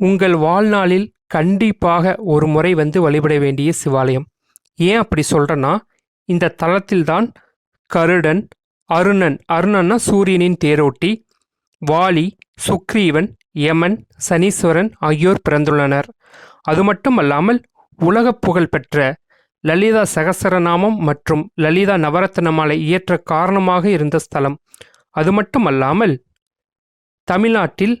உங்கள் வாழ்நாளில் கண்டிப்பாக ஒரு முறை வந்து வழிபட வேண்டிய சிவாலயம். ஏன் அப்படி சொல்கிறேன்னா இந்த தலத்தில்தான் கருடன் அருணன் அருணன்னா சூரியனின் தேரோட்டி வாலி சுக்ரீவன் யமன் சனீஸ்வரன் ஆகியோர் பிறந்துள்ளனர். அது மட்டுமல்லாமல் உலக புகழ்பெற்ற லலிதா சகசரநாமம் மற்றும் லலிதா நவரத்னமாலை இயற்ற காரணமாக இருந்த ஸ்தலம். அது மட்டுமல்லாமல் தமிழ்நாட்டில்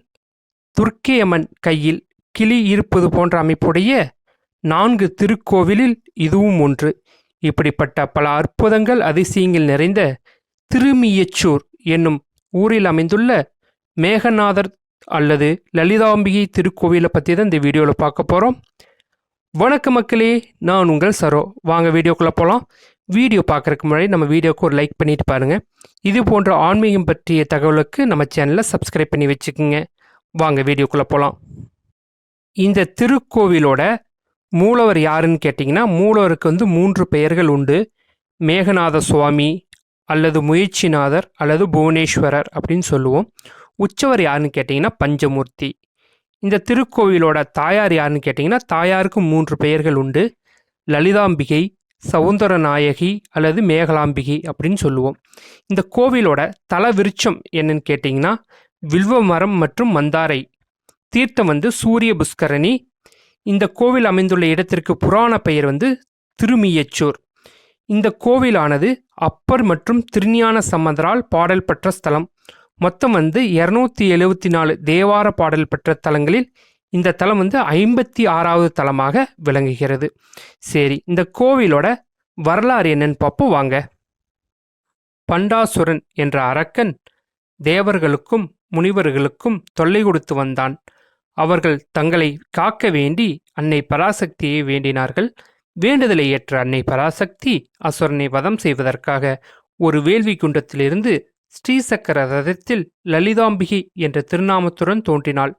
துர்க்கியம்மன் கையில் கிளி இருப்பது போன்ற அமைப்புடைய நான்கு திருக்கோவிலில் இதுவும் ஒன்று. இப்படிப்பட்ட பல அற்புதங்கள் அதிசயங்கள் நிறைந்த திருமியச்சூர் என்னும் ஊரில் அமைந்துள்ள மேகநாதர் அல்லது லலிதாம்பிகை திருக்கோவிலை பற்றி தான் இந்த வீடியோவில் பார்க்க போகிறோம் வணக்க மக்களே நான் உங்கள் சரோ. வாங்க வீடியோக்குள்ளே போகலாம் வீடியோ பார்க்குறதுக்கு முன்னாடி நம்ம வீடியோக்கு ஒரு லைக் பண்ணிட்டு பாருங்கள் இது போன்ற ஆன்மீகம் பற்றிய தகவலுக்கு நம்ம சேனலை சப்ஸ்கிரைப் பண்ணி வச்சுக்கோங்க. வாங்க வீடியோக்குள்ளே போகலாம் இந்த திருக்கோவிலோட மூலவர் யாருன்னு கேட்டிங்கன்னா மூலவருக்கு வந்து மூன்று பெயர்கள் உண்டு. மேகநாத சுவாமி அல்லது முயற்சிநாதர் அல்லது புவனேஸ்வரர் அப்படின்னு சொல்லுவோம். உற்சவர் யாருன்னு கேட்டிங்கன்னா பஞ்சமூர்த்தி. இந்த திருக்கோவிலோட தாயார் யாருன்னு கேட்டிங்கன்னா தாயாருக்கு மூன்று பெயர்கள் உண்டு. லலிதாம்பிகை சவுந்தர நாயகி அல்லது மேகலாம்பிகை அப்படின்னு சொல்லுவோம். இந்த கோவிலோட தல விருட்சம் என்னன்னு கேட்டிங்கன்னா வில்வ மரம் மற்றும் மந்தாரை. தீர்த்தம் வந்து சூரிய புஷ்கரணி இந்த கோவில் அமைந்துள்ள இடத்திற்கு புராண பெயர் வந்து திருமியச்சூர். இந்த கோவிலானது அப்பர் மற்றும் திருஞான சம்பந்தரால் பாடல் பெற்ற ஸ்தலம். மொத்தம் வந்து இரநூத்தி எழுவத்தி நாலு தேவார பாடல் பெற்ற தலங்களில் இந்த தலம் வந்து ஐம்பத்தி ஆறாவது தலமாக விளங்குகிறது. சரி இந்த கோவிலோட வரலாறு என்னன்னு பார்ப்போம் வாங்க. பண்டாசுரன் என்ற அரக்கன் தேவர்களுக்கும் முனிவர்களுக்கும் தொல்லை கொடுத்து வந்தான். அவர்கள் தங்களை காக்க வேண்டி அன்னை பராசக்தியை வேண்டினார்கள். வேண்டுதலை ஏற்ற அன்னை பராசக்தி அசுரனை வதம் செய்வதற்காக ஒரு வேள்வி குண்டத்திலிருந்து ஸ்ரீசக்கர ரதத்தில் லலிதாம்பிகை என்ற திருநாமத்துடன் தோன்றினாள்.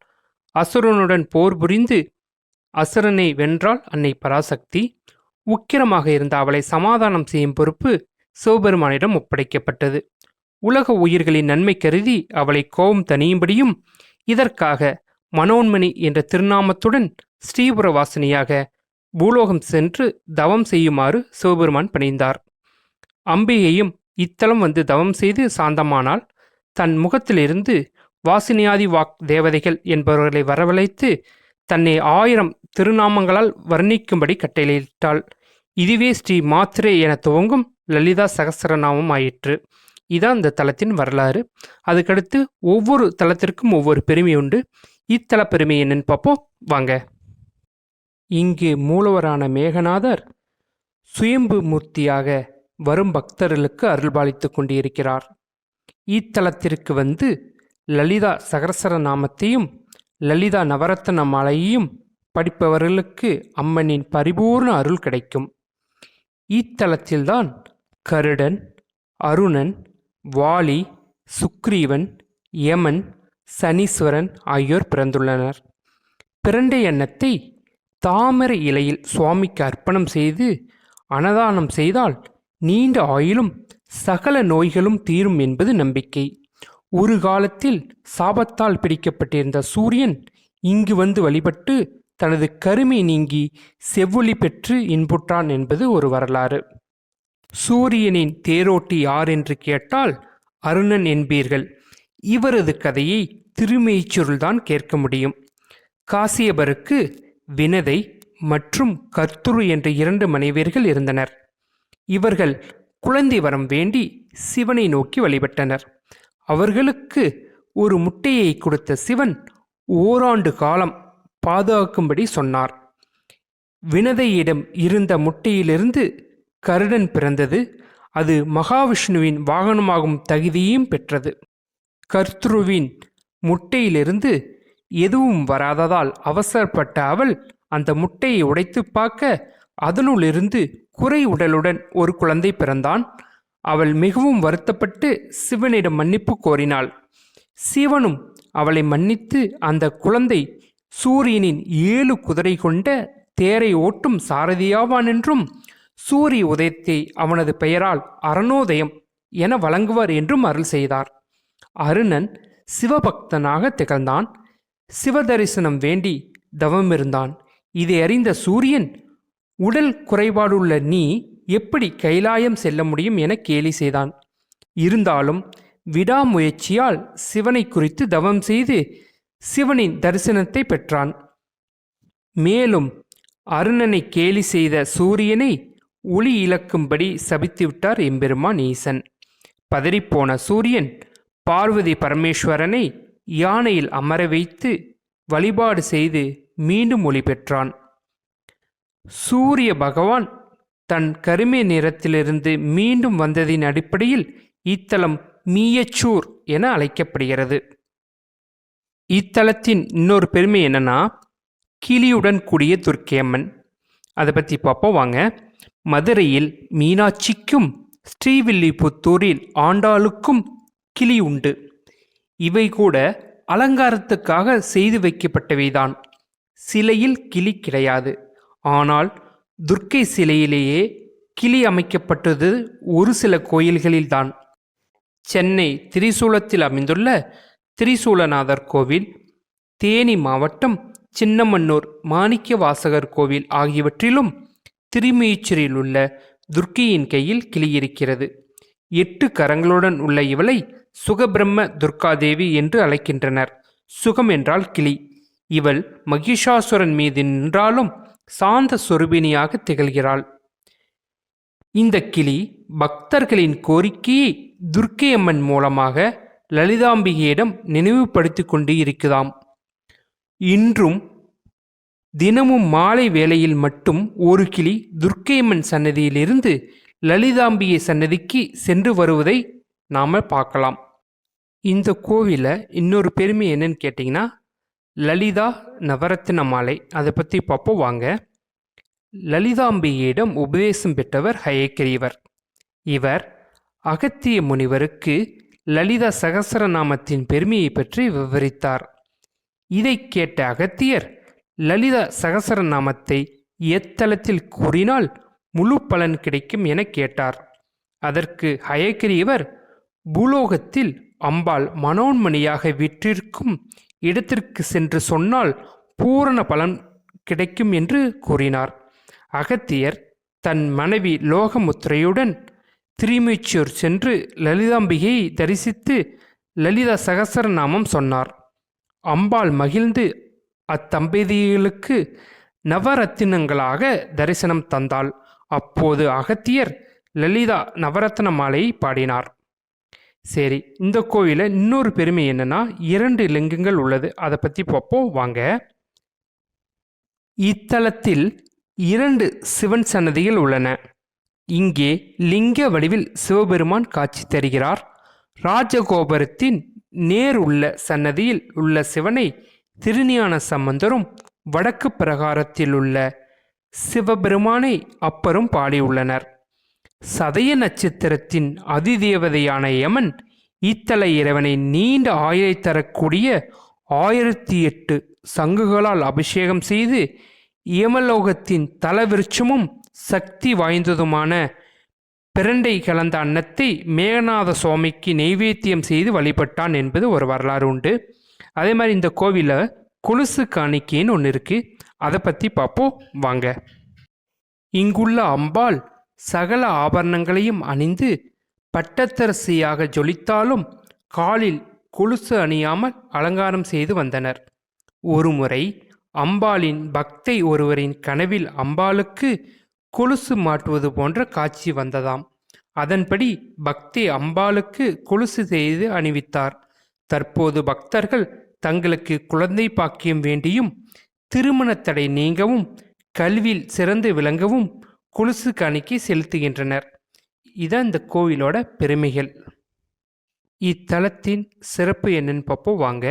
அசுரனுடன் போர் புரிந்து அசுரனை வென்றாள் அன்னை பராசக்தி. உக்கிரமாக இருந்த அவளை சமாதானம் செய்யும் பொறுப்பு சிவபெருமானிடம் ஒப்படைக்கப்பட்டது. உலக உயிர்களின் நன்மை கருதி அவளை கோபம் தனியும்படியும் இதற்காக மனோன்மணி என்ற திருநாமத்துடன் ஸ்ரீபுர வாசனியாக பூலோகம் சென்று தவம் செய்யுமாறு சிவபெருமான் பணிந்தார். அம்பிகையும் இத்தலம் வந்து தவம் செய்து சாந்தமானால் தன் முகத்திலிருந்து வாசினியாதி வாக் தேவதைகள் என்பவர்களை வரவழைத்து தன்னை ஆயிரம் திருநாமங்களால் வர்ணிக்கும்படி கட்டளையிட்டாள். இதுவே ஸ்ரீ மாத்திரே என துவங்கும் லலிதா சகசரநாமம் ஆயிற்று. இதான் இந்த தலத்தின் வரலாறு. அதுக்கடுத்து ஒவ்வொரு தலத்திற்கும் ஒவ்வொரு பெருமை உண்டு. இத்தல பெருமை என்னன்னு பார்ப்போம். வாங்க. இங்கு மூலவரான மேகநாதர் சுயம்பு மூர்த்தியாக வரும் பக்தர்களுக்கு அருள்பாலித்து கொண்டிருக்கிறார். இத்தலத்திற்கு வந்து லலிதா சகரசர நாமத்தையும் லலிதா நவரத்ன மாலையையும் படிப்பவர்களுக்கு அம்மனின் பரிபூர்ண அருள் கிடைக்கும். இத்தலத்தில்தான் கருடன் அருணன் வாலி சுக்ரீவன் யமன் சனீஸ்வரன் ஆகியோர் பிறந்துள்ளனர். பிரண்டை எண்ணத்தை தாமரை இலையில் சுவாமிக்கு அர்ப்பணம் செய்து அன்னதானம் செய்தால் நீண்ட ஆயிலும் சகல நோய்களும் தீரும் என்பது நம்பிக்கை. ஒரு காலத்தில் சாபத்தால் பிடிக்கப்பட்டிருந்த சூரியன் இங்கு வந்து வழிபட்டு தனது கருமை நீங்கி செவ்வொளி பெற்று இன்புற்றான் என்பது ஒரு வரலாறு. சூரியனின் தேரோட்டி யார் என்று கேட்டால் அருணன் என்பீர்கள். இவரது கதையை திருமெய்ச்சொருள்தான் கேட்க முடியும். காசியபருக்கு வினதை மற்றும் கர்த்துரு என்ற இரண்டு மனைவியர்கள் இருந்தனர். இவர்கள் குழந்தை வரம் வேண்டி சிவனை நோக்கி வழிபட்டனர். அவர்களுக்கு ஒரு முட்டையை கொடுத்த சிவன் ஓராண்டு காலம் பாதுகாக்கும்படி சொன்னார். வினதையிடம் இருந்த முட்டையிலிருந்து கருடன் பிறந்தது. அது மகாவிஷ்ணுவின் வாகனமாகும் தகுதியையும் பெற்றது. கர்த்ருவின் முட்டையிலிருந்து எதுவும் வராததால் அவசரப்பட்ட அவள் அந்த முட்டையை உடைத்து பார்க்க அதனுள்ளிருந்து குறை உடலுடன் ஒரு குழந்தை பிறந்தான். அவள் மிகவும் வருத்தப்பட்டு சிவனிடம் மன்னிப்பு கோரினாள். சிவனும் அவளை மன்னித்து அந்த குழந்தை சூரியனின் ஏழு குதிரை கொண்ட தேரை ஓட்டும் சாரதியாவான் என்றும் சூரிய உதயத்தை அவனது பெயரால் அரணோதயம் என வழங்குவார் என்றும் அருள் செய்தார். அருணன் சிவபக்தனாக திகழ்ந்தான். சிவதரிசனம் வேண்டி தவமிருந்தான் இதை அறிந்த சூரியன் உடல் குறைபாடுள்ள நீ எப்படி கைலாயம் செல்ல முடியும் என கேலி செய்தான். இருந்தாலும் விடாமுயற்சியால் சிவனை குறித்து தவம் செய்து சிவனின் தரிசனத்தை பெற்றான். மேலும் அருணனை கேலி செய்த சூரியனை ஒளி இழக்கும்படி சபித்துவிட்டார் எம்பெருமான் ஈசன். பதறிப்போன சூரியன் பார்வதி பரமேஸ்வரனை யானையில் அமர வைத்து வழிபாடு செய்து மீண்டும் ஒளி பெற்றான். சூரிய பகவான் தன் கருமை நிறத்திலிருந்து மீண்டும் வந்ததின் அடிப்படையில் இத்தலம் மீயச்சூர் என அழைக்கப்படுகிறது. இத்தலத்தின் இன்னொரு பெருமை என்னன்னா கிளியுடன் கூடிய துர்க்கையம்மன் அதை பற்றி பார்ப்போம் வாங்க. மதுரையில் மீனாட்சிக்கும் ஸ்ரீவில்லிபுத்தூரில் ஆண்டாளுக்கும் கிளி உண்டு. இவை கூட அலங்காரத்துக்காக செய்து வைக்கப்பட்டவைதான். சிலையில் கிளி கிடையாது. ஆனால் துர்க்கை சிலையிலேயே கிளி அமைக்கப்பட்டது ஒரு சில கோயில்களில்தான். சென்னை திரிசூலத்தில் அமைந்துள்ள திரிசூலநாதர் கோவில் தேனி மாவட்டம் சின்னமன்னூர் மாணிக்க வாசகர் கோவில் ஆகியவற்றிலும் திருமீச்சரில் உள்ள துர்க்கையின் கையில் கிளி இருக்கிறது எட்டு கரங்களுடன் உள்ள இவளை சுகபிரம்ம துர்காதேவி என்று அழைக்கின்றனர். சுகம் என்றால் கிளி. இவள் மகிஷாசுரன் மீது நின்றாலும் சாந்த சொருபினியாக திகழ்கிறாள். இந்த கிளி பக்தர்களின் கோரிக்கையை துர்க்கையம்மன் மூலமாக லலிதாம்பிகையிடம் நினைவுபடுத்திக் கொண்டு இருக்குதாம் இன்றும் தினமும் மாலை வேளையில் மட்டும் ஒரு கிளி துர்க்கையம்மன் சன்னதியிலிருந்து லலிதாம்பிகை சன்னதிக்கு சென்று வருவதை நாம் பார்க்கலாம். இந்த கோவிலில் இன்னொரு பெருமை என்னன்னு கேட்டிங்கன்னா லலிதா நவரத்தின மாலை. அதை பற்றி பார்ப்போம் வாங்க. லலிதாம்பிகையிடம் உபதேசம் பெற்றவர் ஹயக்கிரீவர். இவர் அகத்திய முனிவருக்கு லலிதா சகசரநாமத்தின் பெருமையை பற்றி விவரித்தார். இதை கேட்ட அகத்தியர் லலிதா சகசரநாமத்தை எத்தலத்தில் கூறினால் முழு பலன் கிடைக்கும் என கேட்டார். அதற்கு ஹயக்கிரியவர் பூலோகத்தில் அம்பாள் மனோன்மணியாக விற்றிருக்கும் இடத்திற்கு சென்று சொன்னால் பூரண பலன் கிடைக்கும் என்று கூறினார். அகத்தியர் தன் மனைவி லோகமுத்திரையுடன் திருமீச்சூர் சென்று லலிதாம்பிகையை தரிசித்து லலிதா சகசரநாமம் சொன்னார். அம்பாள் மகிழ்ந்து அத்தம்பதிகளுக்கு நவரத்தினங்களாக தரிசனம் தந்தாள். அப்போது அகத்தியர் லலிதா நவரத்ன மாலையை பாடினார். சரி இந்த கோயிலில் இன்னொரு பெருமை என்னென்னா இரண்டு லிங்கங்கள் உள்ளது. அதை பற்றி பார்ப்போம் வாங்க. இத்தலத்தில் இரண்டு சிவன் சன்னதிகள் உள்ளன. இங்கே லிங்க வடிவில் சிவபெருமான் காட்சி தருகிறார். ராஜகோபுரத்தின் நேர் உள்ள சன்னதியில் உள்ள சிவனை திருஞான சம்பந்தரும் வடக்கு பிரகாரத்தில் உள்ள சிவபெருமானை அப்பரும் பாடியுள்ளனர். சதய நட்சத்திரத்தின் அதிதேவதையான யமன் இத்தல இறைவனை நீண்ட ஆயுளை தரக்கூடிய ஆயிரத்தி எட்டு சங்குகளால் அபிஷேகம் செய்து யமலோகத்தின் தலவிருட்சமும் சக்தி வாய்ந்ததுமான பிரண்டை கலந்த அன்னத்தை மேகநாத சுவாமிக்கு நெய்வேத்தியம் செய்து வழிபட்டான் என்பது ஒரு வரலாறு உண்டு. அதே மாதிரி இந்த கோவிலில் கொலுசு காணிக்கைன்னு ஒன்று இருக்குது அதை பற்றி பார்ப்போம் வாங்க. இங்குள்ள அம்பாள் சகல ஆபரணங்களையும் அணிந்து பட்டத்தரசியாக ஜொலித்தாலும் காலில் கொலுசு அணியாமல் அலங்காரம் செய்து வந்தனர். ஒருமுறை அம்பாளின் பக்தை ஒருவரின் கனவில் அம்பாளுக்கு கொலுசு மாட்டுவது போன்ற காட்சி வந்ததாம். அதன்படி பக்தி அம்பாளுக்கு கொலுசு செய்து அணிவித்தார். தற்போது பக்தர்கள் தங்களுக்கு குழந்தை பாக்கியம் வேண்டியும் திருமணத் தடை நீங்கவும் கல்வியில் சிறந்து விளங்கவும் கொலுசு காணிக்கை செலுத்துகின்றனர். இதான் இந்த கோவிலோட பெருமைகள். இத்தலத்தின் சிறப்பு என்னன்னு பார்ப்போம் வாங்க.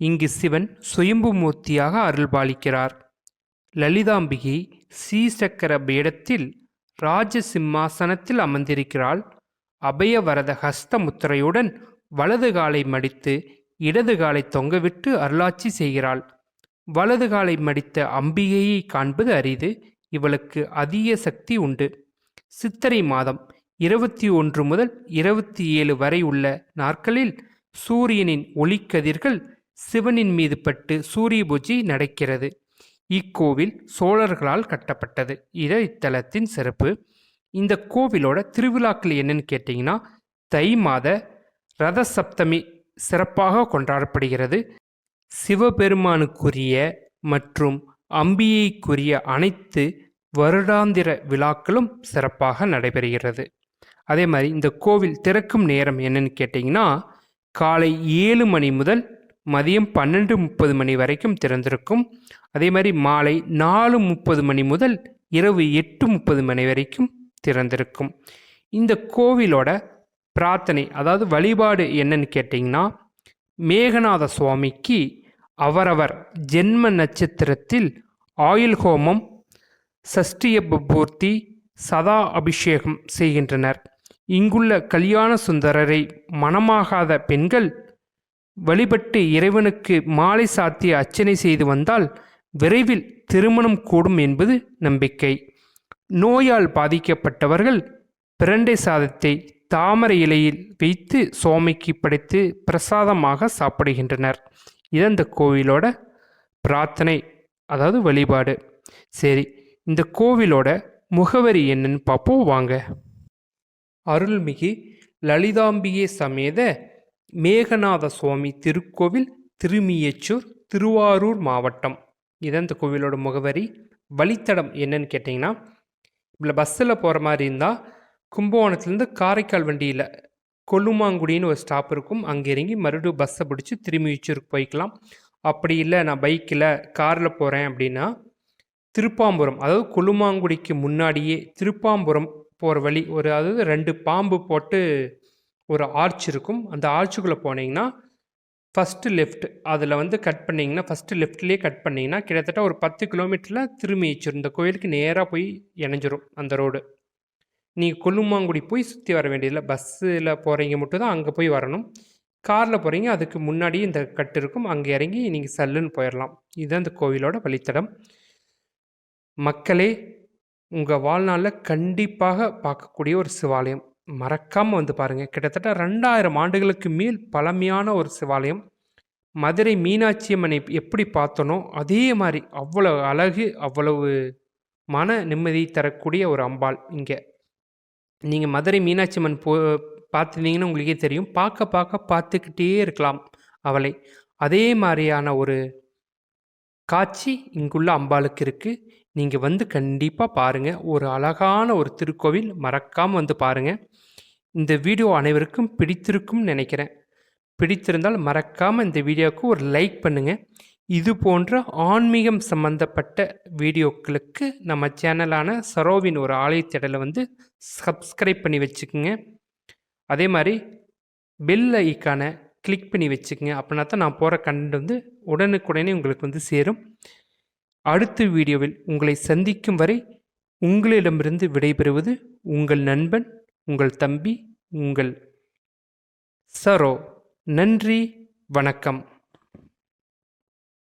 இங்கு சிவன் சுயம்பு மூர்த்தியாக அருள்பாலிக்கிறார். லலிதாம்பிகை ஸ்ரீசக்கர பீடத்தில் ராஜ சிம்மாசனத்தில் அமர்ந்திருக்கிறாள். அபயவரத ஹஸ்த முத்திரையுடன் வலது காலை மடித்து இடது காலை தொங்கவிட்டு அருளாட்சி செய்கிறாள். வலது காலை மடித்த அம்பிகையை காண்பது அரிது. இவளுக்கு அதிக சக்தி உண்டு. சித்திரை மாதம் இருபத்தி ஒன்று முதல் இருபத்தி ஏழு வரை உள்ள நாட்களில் சூரியனின் ஒளிக்கதிர்கள் சிவனின் மீது பட்டு சூரிய பூஜை நடக்கிறது. இக்கோவில் சோழர்களால் கட்டப்பட்டது. இது இத்தலத்தின் சிறப்பு. இந்த கோவிலோட திருவிழாக்கள் என்னன்னு கேட்டிங்கன்னா தை மாத ரத சப்தமி சிறப்பாக கொண்டாடப்படுகிறது. சிவபெருமானுக்குரிய மற்றும் அம்பியைக்குரிய அனைத்து வருடாந்திர விழாக்களும் சிறப்பாக நடைபெறுகிறது. அதே மாதிரி இந்த கோவில் திறக்கும் நேரம் என்னன்னு கேட்டிங்கன்னா காலை ஏழு மணி முதல் மதியம் பன்னெண்டு முப்பது மணி வரைக்கும் திறந்திருக்கும். அதே மாதிரி மாலை நாலு முப்பது மணி முதல் இரவு எட்டு முப்பது மணி வரைக்கும் திறந்திருக்கும். இந்த கோவிலோட பிரார்த்தனை அதாவது வழிபாடு என்னன்னு கேட்டிங்கன்னா மேகநாத சுவாமிக்கு அவரவர் ஜென்ம நட்சத்திரத்தில் ஆயுள் ஹோமம் சஷ்டியபூர்த்தி சதா அபிஷேகம் செய்கின்றனர். இங்குள்ள கல்யாண சுந்தரரை மணமாகாத பெண்கள் வழிபட்டு இறைவனுக்கு மாலை சாத்தி அர்ச்சனை செய்து வந்தால் விரைவில் திருமணம் கூடும் என்பது நம்பிக்கை. நோயால் பாதிக்கப்பட்டவர்கள் பிரண்டை சாதத்தை தாமரை இலையில் வைத்து சுவாமிக்கு படைத்து பிரசாதமாக சாப்பிடுகின்றனர். இது அந்த கோவிலோட பிரார்த்தனை அதாவது வழிபாடு. சரி இந்த கோவிலோட முகவரி என்னன்னு பார்ப்போம் வாங்க. அருள்மிகு லலிதாம்பிகை சமேத மேகநாத சுவாமி திருக்கோவில் திருமியச்சூர் திருவாரூர் மாவட்டம். இதான் இந்த கோவிலோட முகவரி வழித்தடம் என்னன்னு கேட்டிங்கன்னா இப்போ பஸ்ஸில் போகிற மாதிரி இருந்தால் கும்பகோணத்துலேருந்து காரைக்கால் வண்டியில் கொல்லுமாங்குடின்னு ஒரு ஸ்டாப் இருக்கும். அங்கே இறங்கி மறுபடியும் பஸ்ஸை பிடிச்சி திருமியச்சூருக்கு போய்க்கலாம். அப்படி இல்லை நான் பைக்கில் காரில் போகிறேன் அப்படின்னா திருப்பாம்புரம் அதாவது கொல்லுமாங்குடிக்கு முன்னாடியே திருப்பாம்புரம் போகிற வழி ஒரு அதாவது ரெண்டு பாம்பு போட்டு ஒரு ஆர்ச் இருக்கும். அந்த ஆர்ச்சுக்குள்ளே போனீங்கன்னா ஃபஸ்ட்டு லெஃப்ட் அதில் வந்து கட் பண்ணிங்கன்னா ஃபஸ்ட்டு லெஃப்ட்லேயே கட் பண்ணிங்கன்னா கிட்டத்தட்ட ஒரு பத்து கிலோமீட்டரில் திரும்பிச்சிரும் இந்த கோயிலுக்கு நேராக போய் இணைஞ்சிரும் அந்த ரோடு நீங்கள் கொல்லுமாங்குடி போய் சுற்றி வர வேண்டியதில்லை. பஸ்ஸில் போகிறீங்க மட்டும் தான் அங்கே போய் வரணும். காரில் போகிறீங்க அதுக்கு முன்னாடி இந்த கட்டு இருக்கும். அங்கே இறங்கி நீங்கள் சல்லுன்னு போயிடலாம் இதுதான் இந்த கோவிலோட வழித்தடம். மக்களே உங்கள் வாழ்நாளில் கண்டிப்பாக பார்க்கக்கூடிய ஒரு சிவாலயம். மறக்காமல் வந்து பாருங்கள் கிட்டத்தட்ட ரெண்டாயிரம் ஆண்டுகளுக்கு மேல் பழமையான ஒரு சிவாலயம். மதுரை மீனாட்சி அம்மனை எப்படி பார்த்தனோ அதே மாதிரி அவ்வளோ அழகு அவ்வளவு மன நிம்மதி தரக்கூடிய ஒரு அம்பாள் இங்கே. நீங்கள் மதுரை மீனாட்சி அம்மன் போ பார்த்துருந்தீங்கன்னா உங்களுக்கே தெரியும். பார்க்க பார்க்க பார்த்துக்கிட்டே இருக்கலாம் அவளை. அதே மாதிரியான ஒரு காட்சி இங்குள்ள அம்பாளுக்கு இருக்குது நீங்கள் வந்து கண்டிப்பாக பாருங்கள் ஒரு அழகான ஒரு திருக்கோவில். மறக்காமல் வந்து பாருங்கள் இந்த வீடியோ அனைவருக்கும் பிடித்திருக்கும் நினைக்கிறேன். பிடித்திருந்தால் மறக்காமல் இந்த வீடியோவுக்கு ஒரு லைக் பண்ணுங்கள் இது போன்ற ஆன்மீகம் சம்பந்தப்பட்ட வீடியோக்களுக்கு நம்ம சேனலான சரோவின் ஒரு ஆலயத்திடலை வந்து சப்ஸ்கிரைப் பண்ணி வச்சுக்கோங்க. அதே மாதிரி பெல் ஐக்கானை கிளிக் பண்ணி வச்சுக்கோங்க. அப்படின்னா தான் நான் போகிற கண்டென்ட் வந்து உடனுக்குடனே உங்களுக்கு வந்து சேரும். அடுத்த வீடியோவில் உங்களை சந்திக்கும் வரை உங்களிடமிருந்து விடைபெறுவது உங்கள் நண்பன் உங்கள் தம்பி உங்கள் சரோ. நன்றி வணக்கம்.